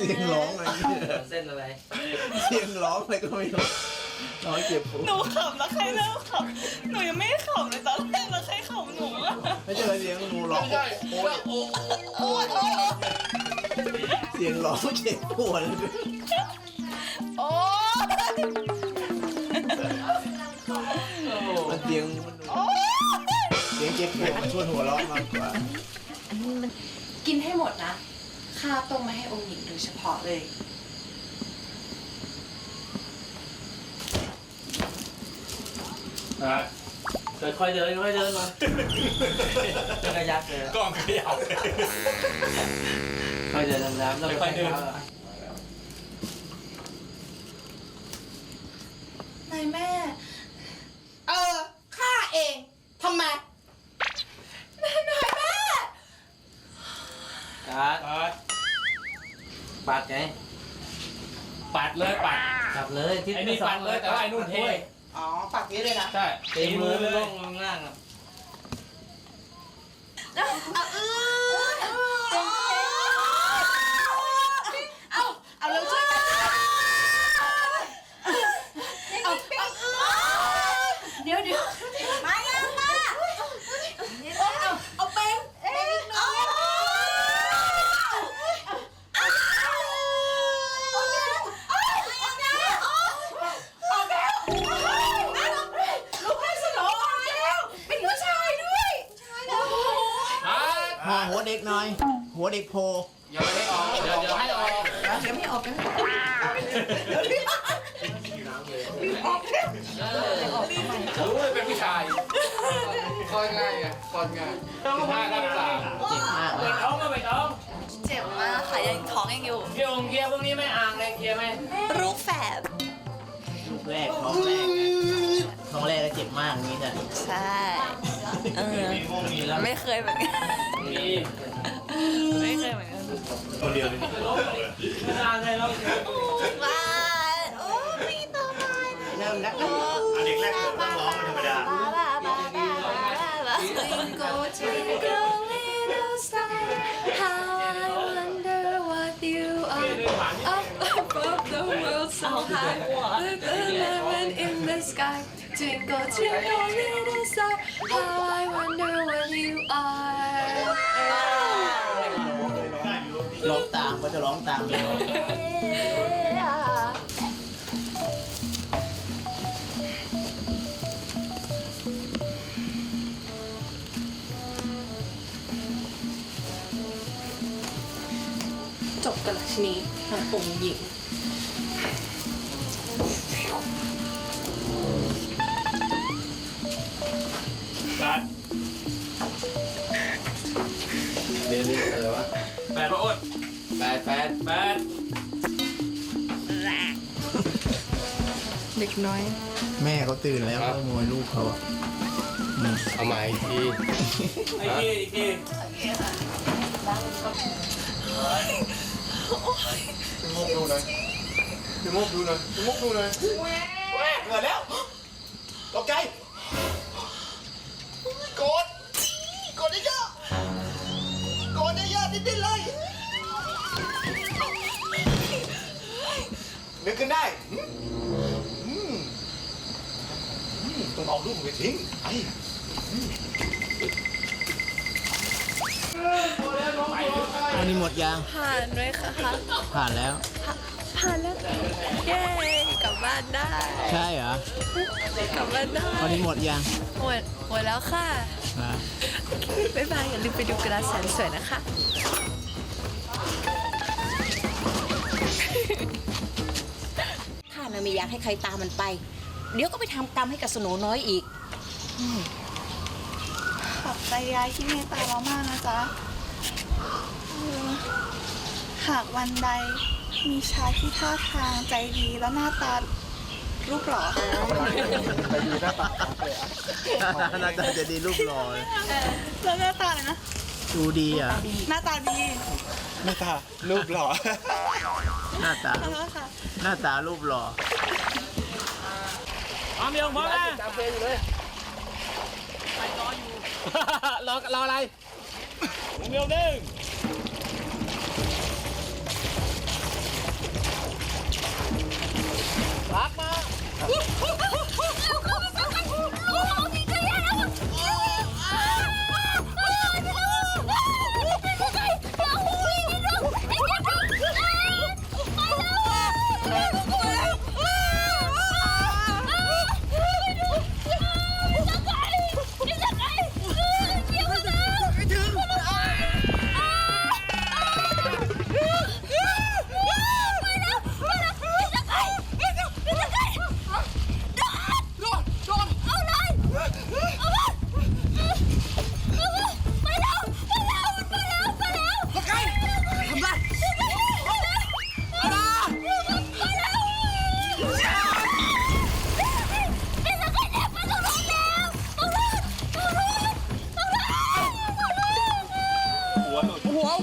สโนุน้อยนะเสียงร้องอะไรเนี่ยเส้นอะไร เสียงร้องอะไรก็ไม่รู้น้อยเจ็บปวดหนูขำแล้วใครเริ่มขำหนูยังไม่ได้ขำเลยตอนแรกแล้วใครขำหนูอะไม่ใช่เสียงงูร้องโอ้ยโอ๊ยโอ๊ยโอ๊ยเสียงร้องเจ็บปวดเลยโอ๊ยมันเสียงมันโอ๊ยเสียงเจ็บปวดมันชวนหัวเร้อนมากกว่า กินให้หมดนะ ข้าต้มมาให้องค์หญิงโดยเฉพาะเลยค่อยๆเดินค่อยๆเดินมาจะกระยักเลยกล้องขยับ ค่อยเดินน้ำๆแล้วค่อยๆเดิน นายแม่ เออข้าเองทำไม นายแม่ การดปัดไงปัดเลยปัดจับเลยทิศไอ้นี่ปัดเลยแต่ว่าไอ้นู่นเทอ๋อปักนี้เลยนะใช่ตีมือเลลยงลงล่างอะเอาเอาเร็วช่วยกันเอาเดี๋ยวเดี๋ยวมายังมาเอาเอาเป็นเป็นอีกหน่อยลูกให้สนองแล้วเป็นผู้ชายด้วยโอ้โห ห่อหัวเด็กหน่อย หัวเด็กโพอย่าไปให้ออกเดี๋ยวเดี๋ยวให้ออกเดี๋ยวไม่ออกกันรู้เลยเป็นผู้ชายคอยง่ายไงคอยง่ายสิบห้าทับสามเจ็บมากไปเลยท้องมาไปท้องเจ็บมากค่ะยังท้องยังอยู่พี่องเกียร์พวกนี้ไม่อ่างเลยเกียร์ไหมลูกแฝดลูกแรกท้องแรกท้องแรกก็เจ็บมากนี้จ้ะใช่ เออ ไม่เคยเหมือนกันมีไม่เคยเหมือนกันคนเดียวเลยไม่อ่างเลยเราว้ายโอ้มีตัวมาเริ่มแล้วเด็กแรกต้องร้องธรรมดา Twinkle twinkle little star how the world so high with eleven in the sky Twinkle twinkle little star how I wonder what you are ร้องตามก็จะร้องตามเลย จบกันละชนีทางองค์หญิง ปดว่าอ้นแปดแปดแปดเด็กน้อย แม่เขาตื่นแล้วเขาขโมยลูกเขาอะอืมเอาใหม่อีกทีไอ้เกียร์อีกทีงกดูหน่อยงกดูหน่อยงกดูหน่อยเกิดแล้วตกใจ เอาลูกมันไปทิ้งไอ้อันนี้หมดยาง ผ่านด้วยค่ะ ผ่านแล้ว ผ่านแล้ว เย้ กลับบ้านได้ ใช่เหรอ กลับบ้านได้ วันนี้หมดยาง หมด หมดแล้วค่ะอ่าบ๊ายบาย อย่าลืมไปดูกระดาษแสนสวยนะคะข้าน่ะไม่อยากให้ใครตามมันไป เดี๋ยวก็ไปทำกรรมให้กับสโหนน้อยอีก ขอบใจยายที่เมตตาเรามากนะจ๊ะเออหากวันใดมีชายที่ท่าทางใจดีแล้วหน้าตารูปหล่อไปดูหน้าตาเลยอะหน้าตาจะดีรูปหล่อเลยแล้วหน้าตาเลยนะ ดูดีอะ หน้าตาดีหน้าตารูปหล่อ หน้าตาแล้วค่ะ หน้าตารูปหล่อ ความเร็วพร้อมนะตามเพยอยู่เลยไปรออยู่ รอรออะไรเร็วหนึ่งพักมา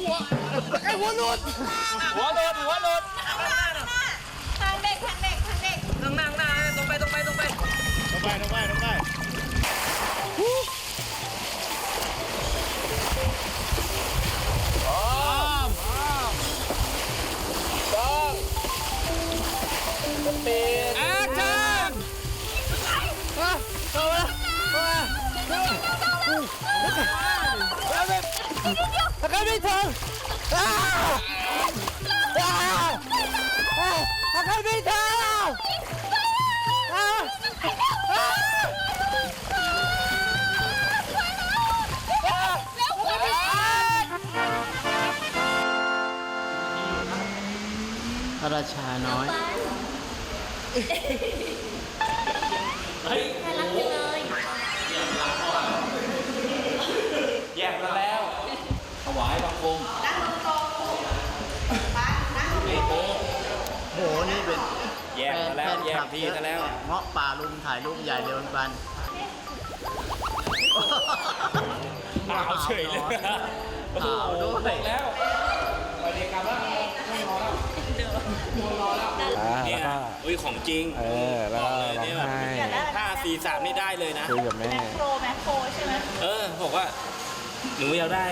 หัวไอ้หัวหลุดหัวหลุดหัวหลุด พระราชาน้อยแย แยกมาแล้วแยกทีซะแล้ว เงาะป่าลุมถ่ายรูปใหญ่เร็วปันเอาเฉยเลยโอ้โหเอาด้วยบอกแล้วไปเรียนกันแล้วเนี่ยอุ้ยของจริงเออแล้วก็บอกเลยร้องเนี่ยไห้ห้าสี่สามนี่ได้เลยนะ คุยกับแม่โปรแมคโครใช่ไหมเออบอกว่า หนูอยากได้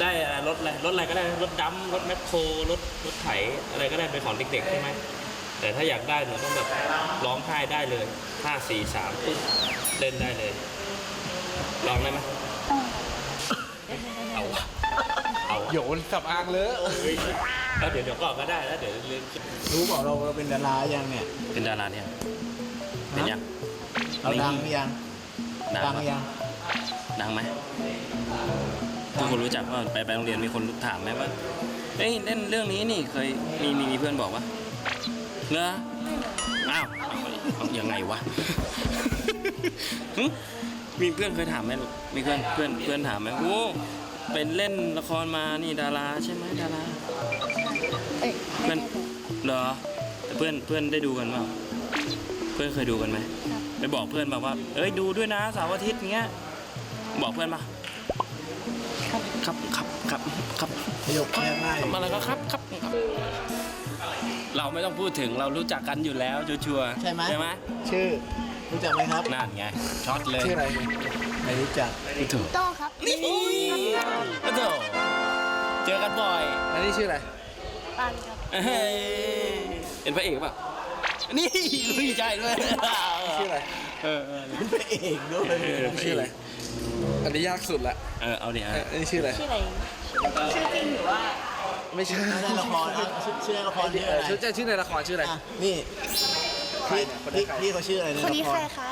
ได้อะไรรถอะไรรถอะไรก็ได้รถดัมรถแมคโครรถรถไถอะไรก็ได้เป็นของเด็กๆใช่ไหม แต่ถ้าอยากได้หนูต้องแบบร้องไห้ได้เลยห้าสี่สามปึ๊บเล่นได้เลยลองได้ไหมเอาวะเอาวะโยนสับอางเลยแล้วเดี๋ยวเดี๋ยวก่อนก็ได้แล้วเดี๋ยวเรียนรู้บอกเราเราเป็นดารายังเนี่ยเป็นดาราเนี่ยเป็นยังเราดังหรือยังดัดังงปะยังดังไหมทุกคนรู้จักว่าไปไปโรงเรียนมีคนถามไหมว่าเอ้ยเล่นเรื่องนี้นี่เคยมีมีมีเพื่อนบอกว่า เนอะอ้าวเอาเอายังไงวะ หึมีเพื่อนเคยถามไหมลูกมีเพื่อนเพื่อนเพื่อนถามไหมโอ้เป็นเล่นละครมานี่ดาราใช่ไหมดาราเพื่อนเหรอแต่เพื่อนเพื่อนได้ดูกันเปล่าเพื่อนเคยดูกันไหมไปบอกเพื่อนแบบว่า เอ้ยดูด้วยนะเสาร์อาทิตย์เงี้ย บอกเพื่อนปะครับครับครับครับประโยคแค่ง่าย ทำอะไรก็ครับครับครับ เราไม่ต้องพูดถึงเรารู้จักกันอยู่แล้วชัวร์ๆใช่ไหม ใช่ไหมชื่อ รู้จักไหมครับ นั่นไงช็อตเลยชื่ออะไรไม่รู้จักพูดถูกโต้ครับนี่ก็โถเจอกันบ่อยอันนี้ชื่ออะไร ปันครับเฮ้ยเป็นพระเอกป่ะนี่ไม่ใช่ด้วยชื่ออะไรเออเออเป็นพระเอกด้วยชื่ออะไร อันนี้ยากสุดละเออเอาดิเออะออันนี้ชื่ออะไร ชื่ออะไรชื่อจริงหรือว่า ไม่ใช่ไม่ได้ละครอะชื่อชื่อในละครชื่อเออะอไรชื่อชื่อในละครชื่ออะไรอะนี่พี่พี่พี่เขาชื่ออะไรในคนละนี้คใครรคะ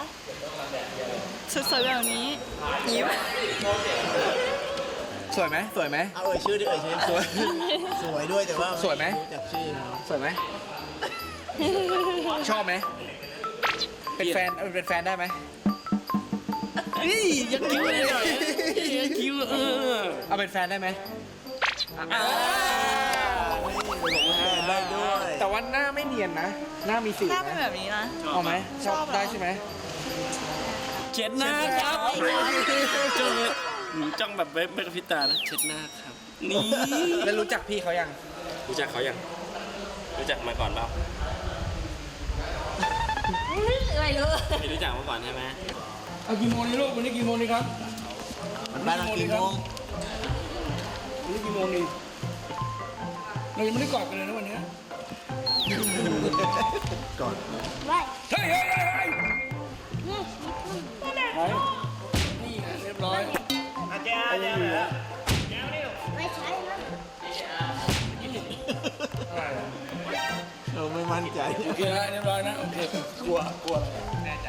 สวยๆแบบนี้ยิ้มสวยไหมสวยไหม เอาเอ่ยชื่อดิเอ่ยชื่อสวยสวยด้วยแต่ว่าสวยไหม รู้จักชื่อเขาสวยไหมชอบไหมเป็นแฟนเออเป็นแฟนได้ไหมนี่ยังคิ้วเลยหน่อยยังคิ้วเออเอาเป็นแฟนได้ไหมอ่า ได้ด้วย แต่ว่าหน้าไม่เนียนนะ หน้ามีสีหน้าเป็นนะแบบนี้นะ เอาไหมชอบได้ใช่ไหมเช็ดหน้าครับจ้องเลยจ้องแบบไม่ไม่กระพริบตานะเช็ดหน้าครับ นี่แล้วรู้จักพี่เขายัง รู้จักเขายังรู้จักมาก่อนเปล่าอะไรเลย ไม่รู้จักมาก่อนใช่ไหมเอากี่โมงนี่ลูกวันนี้กี่โมงนี่ครับ มันไปตั้งกี่โมง วันนี้กี่โมงนี่เรายังไม่ได้กอดกันเลยนะวันนี้ก่อนไม่เฮ้ยเฮ้ยเฮ้ยเฮ้ยไหนนี่ไงเรียบร้อยไม่ใช่นะเราไม่มั่นใจ โอเคนะเรียบร้อยนะ โอเค กลัว กลัวอะไร